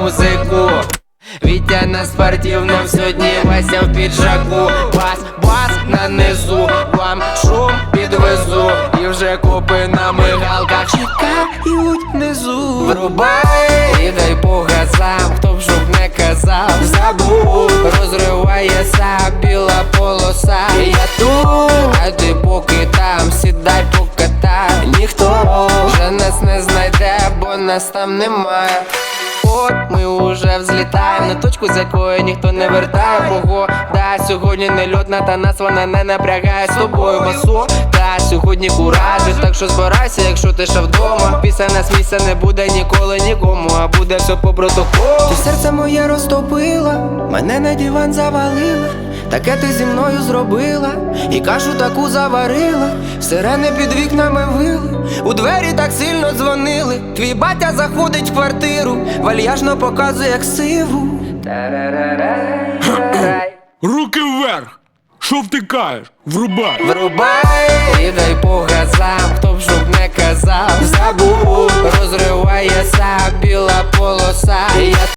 музику. Вітя на спортивном сьогодні Вася в піджаку. Бас, бас на низу. Вам шум підвезу. І вже копи на мигалках. Чекають внизу. Врубай. І дай по газам Хто б щоб не казав. Забув. Розривається біла полоса. Я тут, а ти поки там Сідай покатай Ніхто вже нас не знайде, бо нас там немає От ми уже взлітаємо. На точку, з якої ніхто не вертає. Бого, да, сьогодні не льотна, та нас вона не напрягає. З тобою басо Та сьогодні куражі, так що збирайся, якщо ти ще вдома. Після нас місця не буде ніколи нікому, а буде все по протоколу. Ти серце моє розтопила, мене на диван завалила. Таке ти зі мною зробила, і кашу таку заварила, сирени під вікнами вили, у двері так сильно дзвонили. Твій батя заходить в квартиру, вальяжно показує як сиву. Руки вверх! Що втикаєш? Врубай! Врубай і дай по